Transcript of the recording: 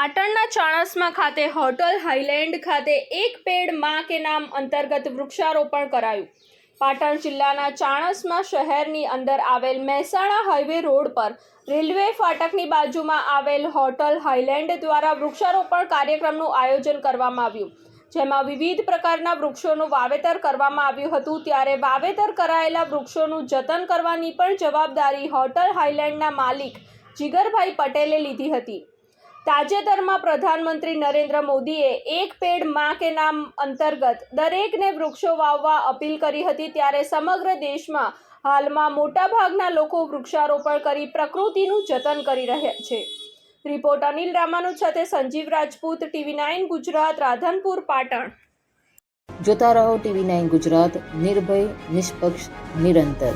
પાટણના ચાણસમા ખાતે hotel Highland ખાતે એક પેડમાં કે નામ અંતર્ગત વૃક્ષારોપણ કરાયું. પાટણ જિલ્લાના ચાણસમા શહેરની અંદર આવેલ મહેસાણા હાઈવે રોડ પર રેલવે ફાટકની બાજુમાં આવેલ હોટલ હાઇલેન્ડ દ્વારા વૃક્ષારોપણ કાર્યક્રમનું આયોજન કરવામાં આવ્યું. જેમાં વિવિધ પ્રકારના વૃક્ષોનું વાવેતર કરવામાં આવ્યું હતું. ત્યારે વાવેતર કરાયેલા વૃક્ષોનું જતન કરવાની પણ જવાબદારી હોટલ હાઇલેન્ડના માલિક જીગરભાઈ પટેલે લીધી હતી. તાજેતરમાં પ્રધાનમંત્રી નરેન્દ્ર મોદીએ એક પેડમાં કે નામ અંતર્ગત દરેકને વૃક્ષો વાવવા અપીલ કરી હતી ત્યારે સમગ્ર દેશમાં હાલમાં મોટાભાગના લોકો વૃક્ષારોપણ કરી પ્રકૃતિનું જતન કરી રહ્યા છે. રિપોર્ટ અનિલ રામાનું સાથે સંજીવ રાજપૂત, ટીવી નાઇન ગુજરાત, રાધનપુર, પાટણ. જોતા રહો ટીવી નાઇન ગુજરાત, નિર્ભય, નિષ્પક્ષ, નિરંતર.